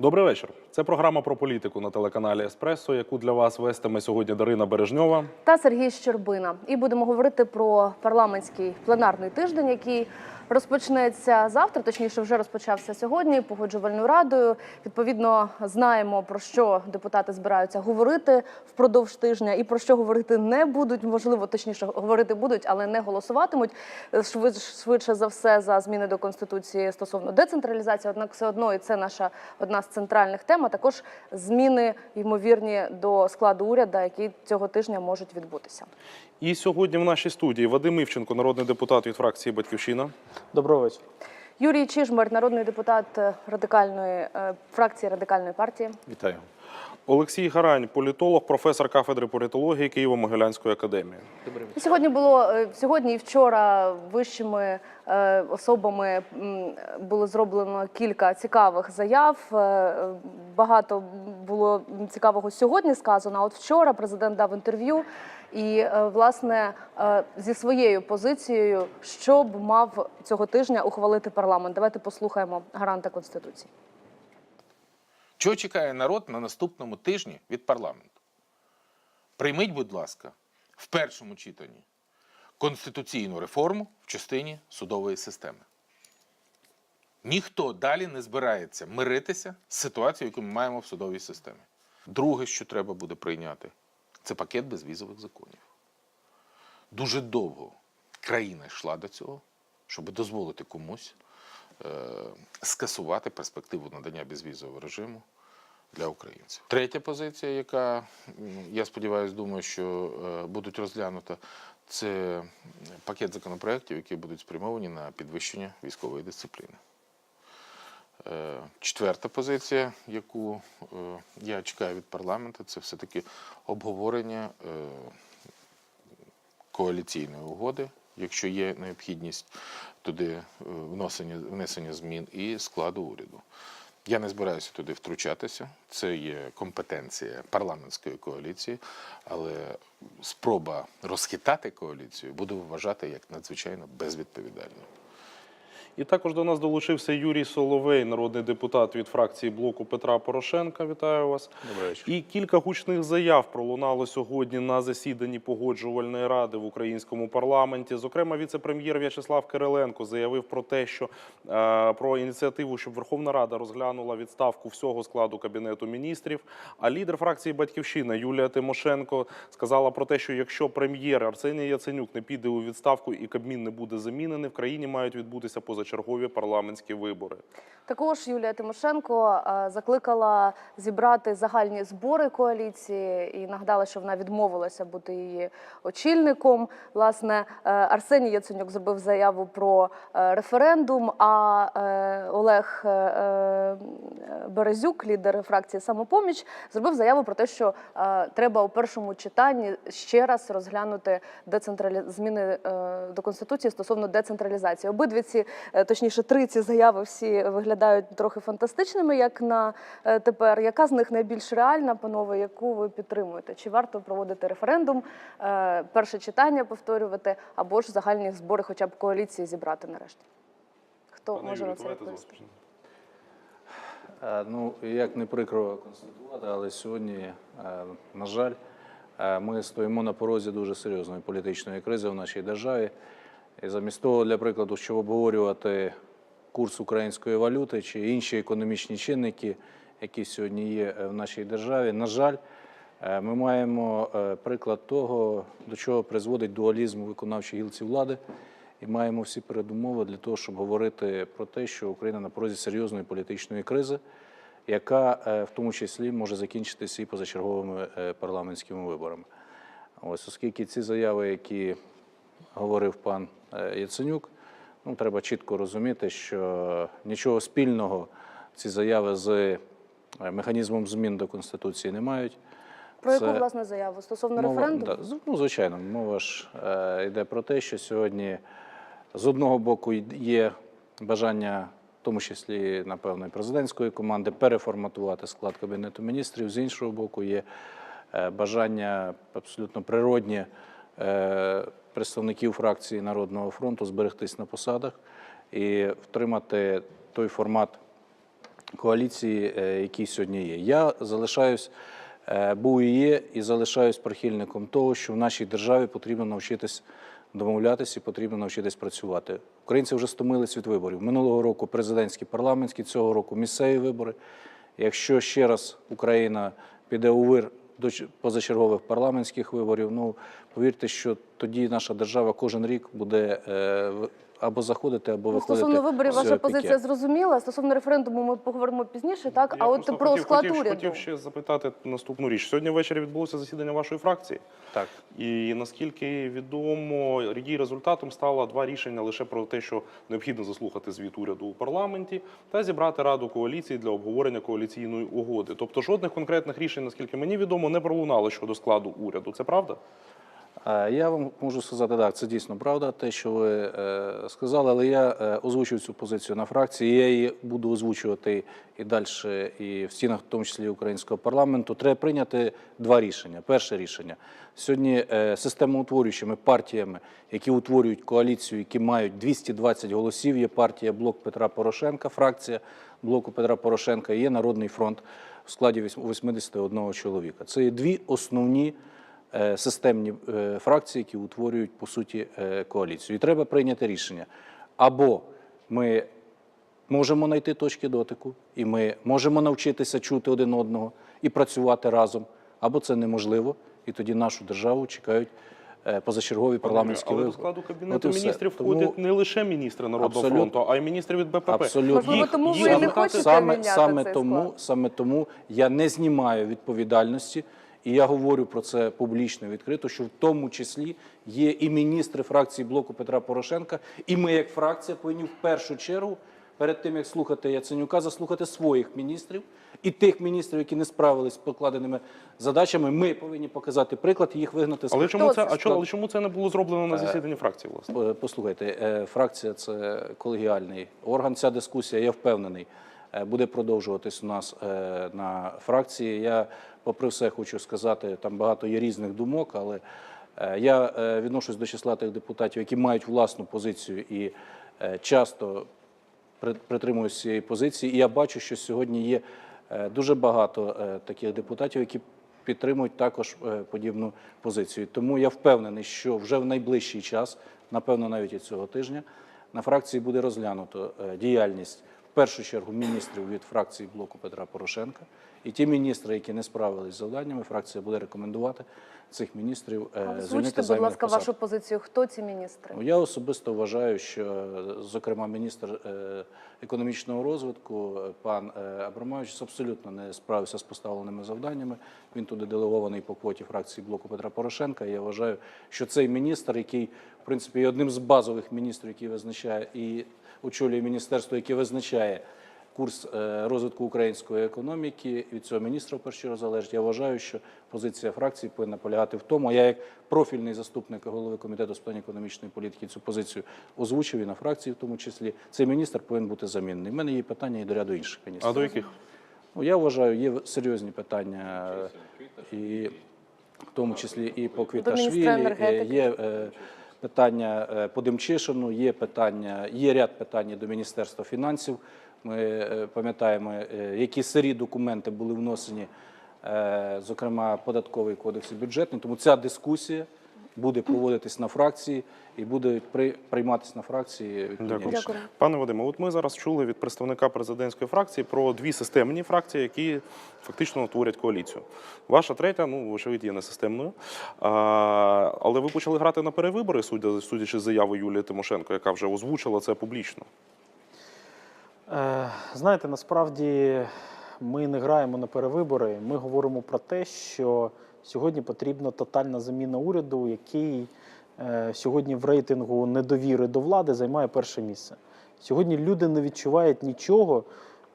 Добрий вечір. Це програма про політику на телеканалі Еспресо, яку для вас вестиме сьогодні Дарина Бережньова. та Сергій Щербина. І будемо говорити про парламентський пленарний тиждень, який розпочнеться завтра, точніше, вже розпочався сьогодні погоджувальною радою. Відповідно, знаємо про що депутати збираються говорити впродовж тижня, і про що говорити не будуть. Можливо, точніше говорити будуть, але не голосуватимуть. Швид- швидше за все за зміни до конституції стосовно децентралізації. Однак, все одно і це наша одна з центральних тем. а Також зміни ймовірні до складу уряду, які цього тижня можуть відбутися. І сьогодні в нашій студії Вадим Івченко, народний депутат від фракції Батьківщина. Доброго вечора. Юрій Чижмар, народний депутат е, радикальної е, фракції радикальної партії. Вітаю. Олексій Гарань, політолог, професор кафедри політології Києво-Могилянської академії. Добрий Сьогодні було е, сьогодні і вчора вищими особами було зроблено кілька цікавих заяв. Багато було цікавого сьогодні сказано. А от вчора президент дав інтерв'ю і е, власне е, зі своєю позицією, що б мав цього тижня ухвалити парламент. Давайте послухаємо гаранта конституції. Чого чекає народ на наступному тижні від парламенту? Прийміть, будь ласка, в першому читанні конституційну реформу в частині судової системи. Ніхто далі не збирається миритися з ситуацією, яку ми маємо в судовій системі. Друге, що треба буде прийняти, це пакет безвізових законів. Дуже довго країна йшла до цього, щоб дозволити комусь е, скасувати перспективу надання безвізового режиму для українців. Третя позиція, яка, я сподіваюся, думаю, що е, будуть розглянута, це пакет законопроєктів, які будуть спрямовані на підвищення військової дисципліни. Е, Четверта позиція, яку е, я чекаю від парламенту, це все-таки обговорення е, коаліційної угоди, якщо є необхідність туди вносення, внесення змін і складу уряду. Я не збираюся туди втручатися. Це є компетенція парламентської коаліції, але спроба розхитати коаліцію буду вважати як надзвичайно безвідповідальною. І також до нас долучився Юрій Соловей, народний депутат від фракції блоку Петра Порошенка. Вітаю вас. І кілька гучних заяв пролунало сьогодні на засіданні погоджувальної ради в українському парламенті. Зокрема, віце-прем'єр В'ячеслав Кириленко заявив про те, що е, про ініціативу, щоб Верховна Рада розглянула відставку всього складу кабінету міністрів. А лідер фракції Батьківщина Юлія Тимошенко сказала про те, що якщо прем'єр Арсеній Яценюк не піде у відставку і Кабмін не буде замінений, в країні мають відбутися позачергові парламентські вибори. Також Юлія Тимошенко е, закликала зібрати загальні збори коаліції і нагадала, що вона відмовилася бути її очільником. Власне, е, Арсеній Яценюк зробив заяву про е, референдум. А Олег Березюк, лідер фракції Самопоміч, зробив заяву про те, що треба у першому читанні ще раз розглянути децентралі... зміни до конституції стосовно децентралізації. Обидві ці, точніше, три ці заяви всі виглядають трохи фантастичними, як на е, тепер. Яка з них найбільш реальна, панове, яку ви підтримуєте? Чи варто проводити референдум, е, перше читання повторювати, або ж загальні збори, хоча б коаліції зібрати нарешті? Хто може на це відповісти? Е, Ну, як не прикро констатувати, але сьогодні, е, на жаль, е, ми стоїмо на порозі дуже серйозної політичної кризи в нашій державі. І замість того, для прикладу, щоб обговорювати курс української валюти чи інші економічні чинники, які сьогодні є е, в нашій державі, на жаль, е, ми маємо е, приклад того, до чого призводить дуалізм виконавчій гілці влади. І маємо всі передумови для того, щоб говорити про те, що Україна на порозі серйозної політичної кризи, яка в тому числі може закінчитися і позачерговими парламентськими виборами. Ось, оскільки ці заяви, які говорив пан е, Яценюк, ну треба чітко розуміти, що нічого спільного ці заяви з е, механізмом змін до конституції не мають. Про яку Це- власне заяву стосовно Мова- референдуму? да, ну, звичайно, мова ж е, йде про те, що сьогодні з одного боку є бажання, в тому числі, напевно, і президентської команди, переформатувати склад Кабінету міністрів, з іншого боку, є е, бажання абсолютно природнє е, представників фракції Народного фронту зберегтись на посадах і втримати той формат коаліції, е, який сьогодні є. Я залишаюсь, е, був і є, і залишаюсь прихильником того, що в нашій державі потрібно навчитись домовлятися і потрібно навчитись працювати. Українці вже стомились від виборів. Минулого року президентські, парламентські, цього року місцеві вибори. Якщо ще раз Україна піде у вир до позачергових парламентських виборів, ну повірте, що тоді наша держава кожен рік буде е, або заходити, або Ну, виходити. стосовно виборів, ваша позиція зрозуміла. Стосовно референдуму, ми поговоримо пізніше. Так, Я а от про хотів, склад хотів, уряду. хотів ще запитати наступну річ. Сьогодні ввечері відбулося засідання вашої фракції. Так. І наскільки відомо, її результатом стало два рішення лише про те, що необхідно заслухати звіт уряду у парламенті та зібрати раду коаліції для обговорення коаліційної угоди. Тобто жодних конкретних рішень, наскільки мені відомо, не пролунало щодо складу уряду. Це правда? Я вам можу сказати, так, це дійсно правда, те, що ви е, сказали, але я е, озвучив цю позицію на фракції. Я її буду озвучувати і далі, і в стінах, в тому числі українського парламенту. Треба прийняти два рішення. Перше рішення сьогодні е, системоутворюючими партіями, які утворюють коаліцію, які мають 220 голосів. Є партія Блок Петра Порошенка, фракція блоку Петра Порошенка. Є Народний фронт в складі 81 чоловіка. Це є дві основні системні е, фракції, які утворюють по суті е, коаліцію. І треба прийняти рішення. Або ми можемо знайти точки дотику, і ми можемо навчитися чути один одного і працювати разом, або це неможливо, і тоді нашу державу чекають е, позачергові парламентські Але до складу кабінету міністрів Тому- входять не лише міністри Народного фронту, а й міністри від БПП. Абсолютно. Їх- тому їх ви не хочете саме, міняти саме цей тому, саме тому я не знімаю відповідальності, і я говорю про це публічно і відкрито, що в тому числі є і міністри фракції блоку Петра Порошенка, і ми, як фракція, повинні в першу чергу. Перед тим як слухати Яценюка, заслухати своїх міністрів і тих міністрів, які не справились з покладеними задачами, ми повинні показати приклад і їх вигнати з Але чому це? А чому, але чому це не було зроблено Е, на засіданні фракції? Власне Е, Послухайте, е, фракція це колегіальний орган. Ця дискусія, я впевнений, е, буде продовжуватись у нас е, на фракції. Я, попри все, хочу сказати, там багато є різних думок, але е, я е, відношусь до числа тих депутатів, які мають власну позицію і е, часто при- притримуюсь цієї позиції. І я бачу, що сьогодні є дуже багато таких депутатів, які підтримують також подібну позицію. Тому я впевнений, що вже в найближчий час, напевно, навіть і цього тижня, на фракції буде розглянуто діяльність в першу чергу міністрів від фракції блоку Петра Порошенка. І ті міністри, які не справились з завданнями, фракція буде рекомендувати цих міністрів е, звільнити будь ласка, посад. вашу позицію. Хто ці міністри? Ну, Я особисто вважаю, що, зокрема, міністр е, економічного розвитку е, пан Абрамович абсолютно не справився з поставленими завданнями. Він туди делегований по квоті фракції блоку Петра Порошенка. І я вважаю, що цей міністр, який в принципі є одним з базових міністрів, який визначає і очолює міністерство, яке визначає курс е, розвитку української економіки від цього міністра в першу чергу залежить. Я вважаю, що позиція фракції повинна полягати в тому. а Я як профільний заступник голови комітету з питань економічної політики цю позицію озвучив і на фракції, в тому числі цей міністр повинен бути замінений. У мене є питання і до ряду інших міністрів. а до яких? Ну, я вважаю, є серйозні питання, і в тому числі і по Квіташвілі, е, є е, питання е, по Демчишину, є питання, є ряд питань до Міністерства фінансів. Ми е, пам'ятаємо, е, які сирі документи були вносені, зокрема, податковий кодекс і бюджетний. Тому ця дискусія буде проводитись на фракції і буде при- прийматись на фракції. Дякую. Дякую. Пане Вадиме, от ми зараз чули від представника президентської фракції про дві системні фракції, які фактично творять коаліцію. Ваша третя, ну вочевидь, є несистемною. А, але ви почали грати на перевибори, судячи з заяви Юлії Тимошенко, яка вже озвучила це публічно. Е, Знаєте, насправді ми не граємо на перевибори. Ми говоримо про те, що сьогодні потрібна тотальна заміна уряду, який е, сьогодні в рейтингу недовіри до влади займає перше місце. Сьогодні люди не відчувають нічого,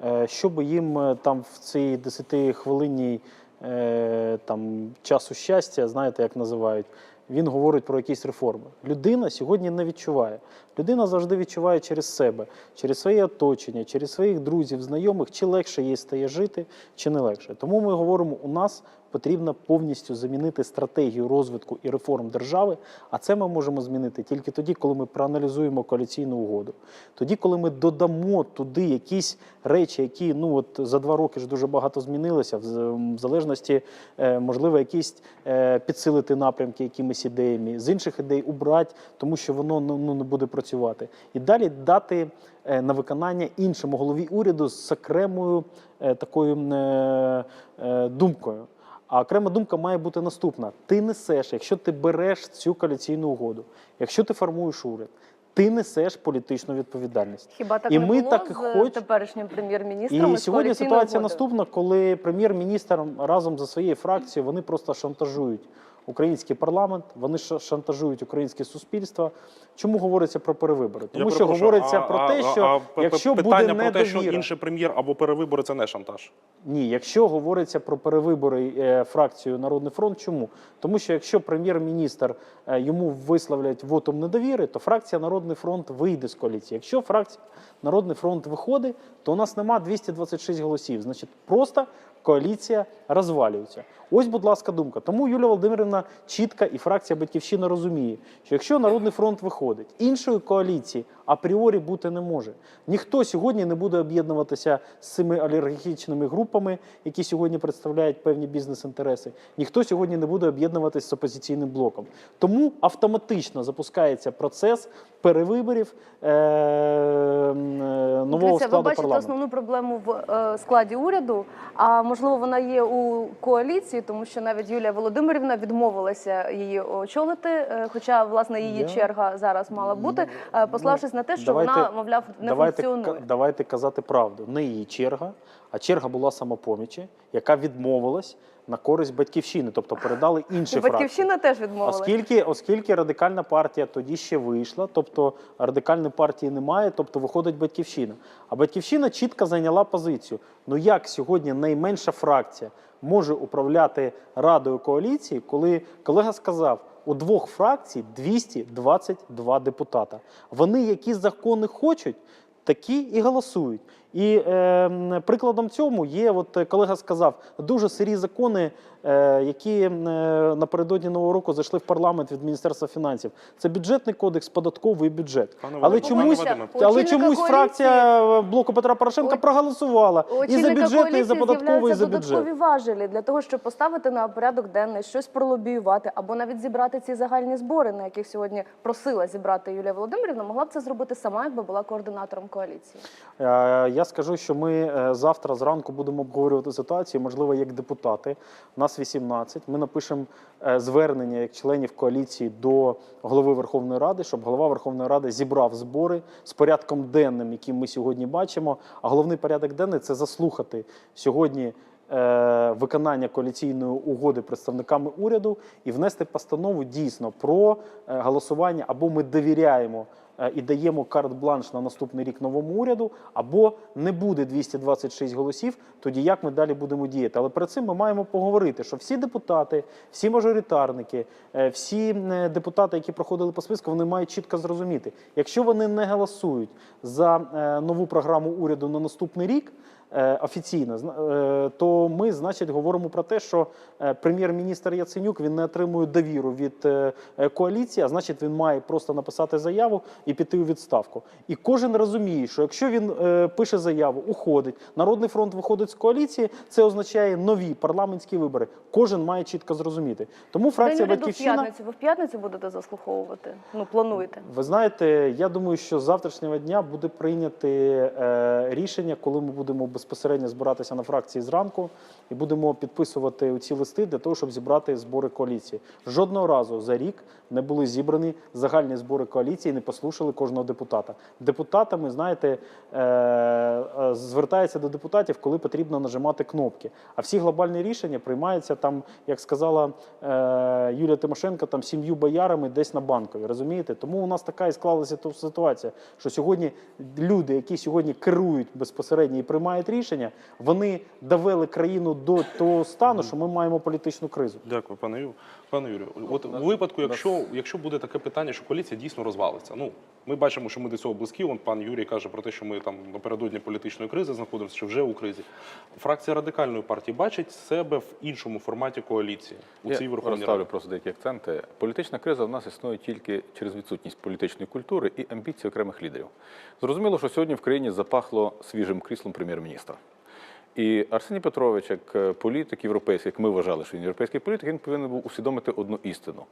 е, що би їм е, там в цій 10-хвилинній е, там, часу щастя, знаєте, як називають, він говорить про якісь реформи. Людина сьогодні не відчуває. Людина завжди відчуває через себе, через своє оточення, через своїх друзів, знайомих, чи легше їй стає жити, чи не легше. Тому ми говоримо, у нас потрібно повністю замінити стратегію розвитку і реформ держави. А це ми можемо змінити тільки тоді, коли ми проаналізуємо коаліційну угоду. Тоді, коли ми додамо туди якісь речі, які ну от за два роки ж дуже багато змінилося, в залежності, е, можливо, якісь е, підсилити напрямки якимись ідеями, з інших ідей убрати, тому що воно ну, ну, не буде працювати. І далі дати е, на виконання іншому голові уряду з окремою такою думкою. А окрема думка має бути наступна: ти несеш, якщо ти береш цю коаліційну угоду, якщо ти формуєш уряд, ти несеш політичну відповідальність. Хіба так І не ми було так з хоч- теперішнім прем'єр-міністром? І сьогодні ситуація угоди. наступна, коли прем'єр-міністр разом за своєю фракцією вони просто шантажують український парламент, вони ша- шантажують українське суспільство. Чому говориться про перевибори? Тому Я що говориться а- про те, що а якщо питання буде про те, що недовіра, інший прем'єр або перевибори, це не шантаж. ні, якщо говориться про перевибори е, фракцію Народний фронт, чому? Тому що якщо прем'єр-міністр е, йому висловлять вотом недовіри, то фракція Народний фронт вийде з коаліції. Якщо фракція Народний фронт виходить, то у нас нема 226 голосів. Значить, просто коаліція розвалюється. Ось, будь ласка, думка. Тому Юлія Володимирівна чітка і фракція Батьківщина розуміє, що якщо Народний фронт виходить, іншої коаліції апріорі бути не може. Ніхто сьогодні не буде об'єднуватися з цими олігархічними групами, які сьогодні представляють певні бізнес-інтереси. Ніхто сьогодні не буде об'єднуватися з опозиційним блоком. Тому автоматично запускається процес перевиборів е, е, нового Дивіться, ви бачите парламенту. основну проблему в е, складі уряду, а можливо вона є у коаліції, тому що навіть Юлія Володимирівна відмовилася її очолити, е, хоча власне її Я- черга зараз мала бути, пославшись пославшись на те, що давайте- вона, мовляв, не давайте, функціонує. давайте казати правду. Не її черга, а черга була самопомічі, яка відмовилась на користь батьківщини, тобто передали інші фракції. Батьківщина теж відмовилася. Оскільки, оскільки радикальна партія тоді ще вийшла, тобто радикальної партії немає, тобто виходить батьківщина. А батьківщина чітко зайняла позицію. Ну як сьогодні найменша фракція може управляти радою коаліції, коли колега сказав, у двох фракцій 222 депутата. Вони які закони хочуть, такі і голосують. І е, прикладом цьому є, от е, колега сказав, дуже сирі закони, е, які е, напередодні нового року зайшли в парламент від Міністерства фінансів. Це бюджетний кодекс, податковий і бюджет. Пане Але Вадиме, чомусь, пане Вадиме, але очільника чомусь коаліції- фракція блоку Петра Порошенка У- проголосувала і за бюджетний, і за податковий, і за бюджет. додаткові важелі для того, щоб поставити на порядок денний, щось пролобіювати, або навіть зібрати ці загальні збори, на яких сьогодні просила зібрати Юлія Володимирівна, могла б це зробити сама, якби була координатором коаліції. Е, Я скажу, що ми е, завтра зранку будемо обговорювати ситуацію, можливо, як депутати. Нас 18. Ми напишемо е, звернення як членів коаліції до голови Верховної Ради, щоб голова Верховної Ради зібрав збори з порядком денним, який ми сьогодні бачимо. А головний порядок денний це заслухати сьогодні. Е, Виконання коаліційної угоди представниками уряду і внести постанову дійсно про е, голосування або ми довіряємо е, і даємо карт-бланш на наступний рік новому уряду, або не буде 226 голосів, тоді як ми далі будемо діяти. Але перед цим ми маємо поговорити, що всі депутати, всі мажоритарники, всі депутати, які проходили по списку, вони мають чітко зрозуміти, якщо вони не голосують за нову програму уряду на наступний рік. Е, Офіційно, е, то ми, значить, говоримо про те, що е, прем'єр-міністр Яценюк він не отримує довіру від коаліції, а значить, він має просто написати заяву і піти у відставку. І кожен розуміє, що якщо він пише заяву, уходить, Народний фронт виходить з коаліції, це означає нові парламентські вибори. Кожен має чітко зрозуміти. Тому фракція День уряду в Батьківщина. п'ятницю. Ви в п'ятницю будете заслуховувати? Ну, плануєте. Ви знаєте, я думаю, що з завтрашнього дня буде прийняти е, рішення, коли ми будемо безпосередньо збиратися на фракції зранку і будемо підписувати ці листи для того, щоб зібрати збори коаліції. Жодного разу за рік не були зібрані загальні збори коаліції, не послухали кожного депутата. Депутатами, знаєте, е, е, звертаються до депутатів, коли потрібно нажимати кнопки. А всі глобальні рішення приймаються там, як сказала е, Юлія Тимошенко, там сім'ю боярами десь на банкові. Розумієте? Тому у нас така і склалася ситуація, що сьогодні люди, які сьогодні керують безпосередньо і приймають рішення, вони довели країну до того стану, що ми маємо політичну кризу. Дякую, пане Ю. Пане Юрію, от у випадку, якщо, якщо буде таке питання, що коаліція дійсно розвалиться. Ну ми бачимо, що ми до цього близькі. Вон пан Юрій каже про те, що ми там напередодні політичної кризи знаходимося, що вже у кризі. Фракція радикальної партії бачить себе в іншому форматі. коаліції у цій Верховній розставлю просто деякі акценти. Політична криза в нас існує тільки через відсутність політичної культури і амбіцій окремих лідерів. Зрозуміло, що сьогодні в країні запахло свіжим кріслом прем'єр-міністра. І Арсеній Петрович, як е, політик європейський, як ми вважали, що він європейський політик, він повинен був усвідомити одну істину.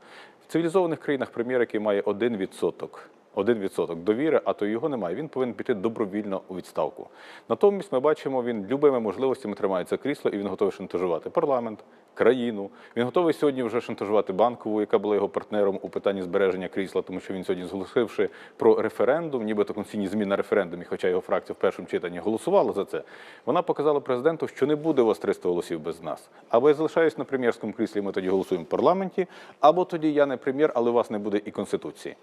В цивілізованих країнах прем'єр, який має 1%, 1% довіри, а то його немає, він повинен піти добровільно у відставку. Натомість ми бачимо, він любими можливостями тримається крісло і він готовий шантажувати парламент, країну. Він готовий сьогодні вже шантажувати банкову, яка була його партнером у питанні збереження крісла, тому що він сьогодні зголосивши про референдум, нібито конституційні зміни на референдумі, хоча його фракція в першому читанні голосувала за це. Вона показала президенту, що не буде у вас 300 голосів без нас. Або я залишаюсь на прем'єрському кріслі, ми тоді голосуємо в парламенті, або тоді я не прем'єр, але у вас не буде і конституції.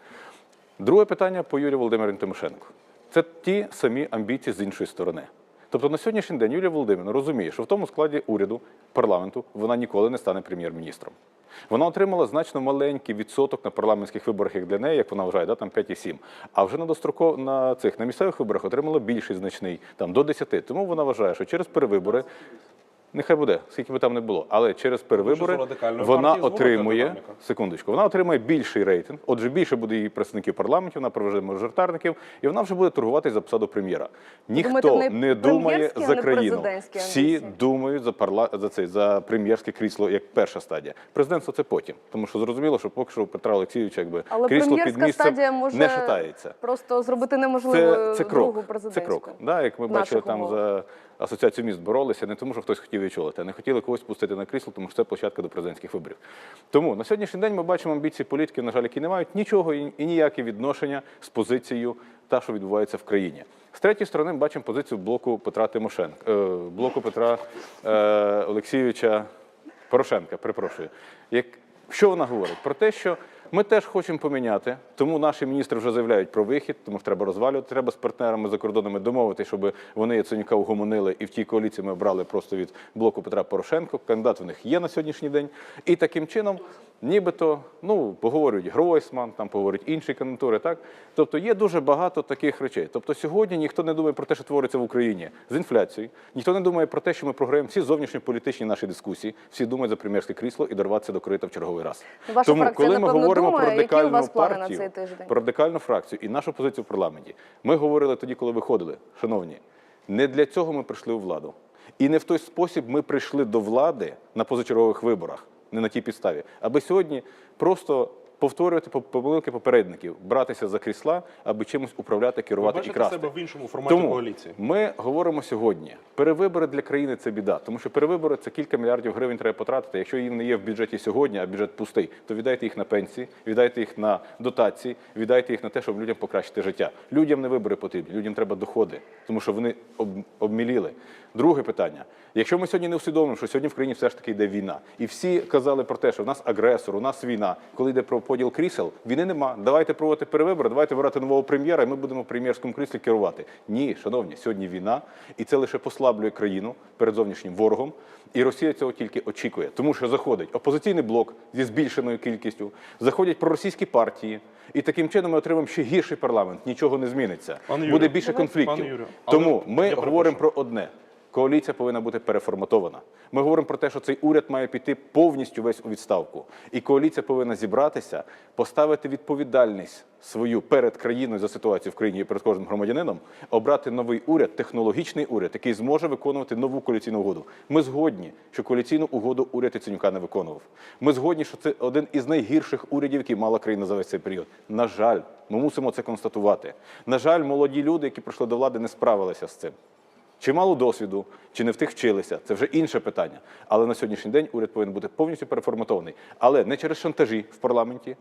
Друге питання по Юрію Володимирівні Тимошенко. Це ті самі амбіції з іншої сторони. Тобто на сьогоднішній день Юлія Володимирівна розуміє, що в тому складі уряду, парламенту, вона ніколи не стане прем'єр-міністром. Вона отримала значно маленький відсоток на парламентських виборах, як для неї, як вона вважає, да, там 5,7. А вже на достроков на цих на місцевих виборах отримала більший значний, там до 10. Тому вона вважає, що через перевибори. Нехай буде, скільки би там не було. Але через перевибори вона отримує секундочку, вона отримає більший рейтинг. Отже, більше буде її представників парламентів, вона проведе мажоритарників, і вона вже буде торгуватись за посаду прем'єра. Ніхто думаєте, не думає за країну. Всі думають за парла за цей за прем'єрське крісло як перша стадія. Президентство це потім, тому що зрозуміло, що поки що у Петра Олексійовича якби Але крісло під прем'єрська місцем стадія може не шатається. просто зробити неможливо Це, це другу крок. Це крок. Да, як ми бачили там за асоціацію міст боролися, не тому, що хтось хотів очолити, а не хотіли когось пустити на крісло, тому що це площадка до президентських виборів. Тому на сьогоднішній день ми бачимо амбіції політиків, на жаль, які не мають нічого і, і ніяке відношення з позицією та, що відбувається в країні. З третьої сторони, ми бачимо позицію блоку Петра Тимошенка, е, блоку Петра е, Олексійовича Порошенка. Перепрошую. Як що вона говорить? Про те, що ми теж хочемо поміняти, тому наші міністри вже заявляють про вихід, тому що треба розвалювати. Треба з партнерами за кордонами домовити, щоб вони Яценюка угомонили, і в тій коаліції ми обрали просто від блоку Петра Порошенко. Кандидат в них є на сьогоднішній день. І таким чином, нібито, ну поговорюють Гройсман, там поговорять інші кандидатури. Так, тобто є дуже багато таких речей. Тобто сьогодні ніхто не думає про те, що твориться в Україні з інфляцією, ніхто не думає про те, що ми програємо всі зовнішньополітичні наші дискусії. Всі думають за прем'єрське крісло і дорватися до корита в черговий раз. Ваша Тому, коли ми напевно, говоримо про які у вас партію, плани на цей тиждень? про радикальну фракцію і нашу позицію в парламенті, ми говорили тоді, коли виходили, шановні, не для цього ми прийшли у владу. І не в той спосіб ми прийшли до влади на позачергових виборах, не на тій підставі, аби сьогодні просто повторювати по- помилки попередників, братися за крісла, аби чимось управляти, Ви керувати і бачите красти. себе в іншому форматі Тому коаліції? ми говоримо сьогодні. Перевибори для країни це біда, тому що перевибори це кілька мільярдів гривень треба потратити. Якщо їх не є в бюджеті сьогодні, а бюджет пустий, то віддайте їх на пенсії, віддайте їх на дотації, віддайте їх на те, щоб людям покращити життя. Людям не вибори потрібні, людям треба доходи, тому що вони об, обміліли. Друге питання: якщо ми сьогодні не усвідомимо, що сьогодні в країні все ж таки йде війна, і всі казали про те, що в нас агресор, у нас війна, коли йде про поділ крісел, війни нема. Давайте проводити перевибори, давайте вибирати нового прем'єра, і ми будемо в прем'єрському кріслі керувати. Ні, шановні, сьогодні війна, і це лише послаблює країну перед зовнішнім ворогом. І Росія цього тільки очікує, тому що заходить опозиційний блок зі збільшеною кількістю, заходять проросійські партії, і таким чином ми отримаємо ще гірший парламент. Нічого не зміниться. Буде більше конфліктів. пане Юрію, але Тому ми говоримо про одне. Коаліція повинна бути переформатована. Ми говоримо про те, що цей уряд має піти повністю весь у відставку. І коаліція повинна зібратися, поставити відповідальність свою перед країною за ситуацію в країні і перед кожним громадянином, обрати новий уряд, технологічний уряд, який зможе виконувати нову коаліційну угоду. Ми згодні, що коаліційну угоду уряд Яценюка не виконував. Ми згодні, що це один із найгірших урядів, який мала країна за весь цей період. На жаль, ми мусимо це констатувати. На жаль, молоді люди, які прийшли до влади, не справилися з цим. Чи мало досвіду, чи не в тих вчилися, це вже інше питання. Але на сьогоднішній день уряд повинен бути повністю переформатований. Але не через шантажі в парламенті,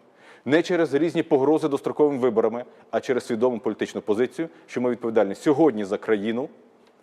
не через різні погрози достроковими виборами, а через свідому політичну позицію, що ми відповідальні сьогодні за країну,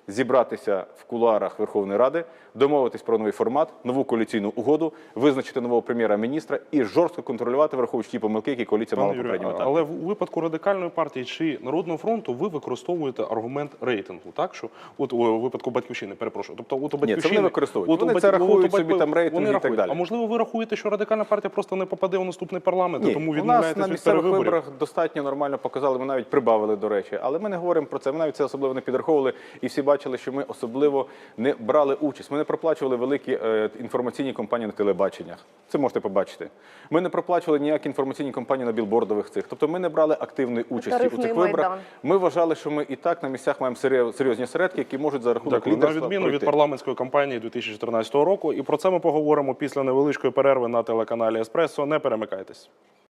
зібратися в кулуарах Верховної Ради, домовитись про новий формат, нову коаліційну угоду, визначити нового прем'єра-міністра і жорстко контролювати, враховуючи ті помилки, які коаліція мала етапі. але в випадку радикальної партії чи народного фронту ви використовуєте аргумент рейтингу, так що от у випадку батьківщини, перепрошую. Тобто, от у вони батьківщини використовують. от Вони Бать- це рахують собі, там, рейтинги вони і так далі. А можливо, ви рахуєте, що радикальна партія просто не попаде у наступний парламент, Ні, тому у відмовляєтесь на від місцевих перевиборів? виборах достатньо нормально показали. Ми навіть прибавили, до речі, але ми не говоримо про це. Ми навіть це особливо не підраховували. І всі бачать. Бачили, що ми особливо не брали участь. Ми не проплачували великі е, інформаційні кампанії на телебаченнях. Це можете побачити. Ми не проплачували ніякі інформаційні кампанії на білбордових цих. Тобто ми не брали активної участі у цих виборах. Майдан. Ми вважали, що ми і так на місцях маємо серйозні середки, які можуть за рахунок. На лідерства відміну від парламентської кампанії 2014 року. І про це ми поговоримо після невеличкої перерви на телеканалі Еспресо. Не перемикайтесь.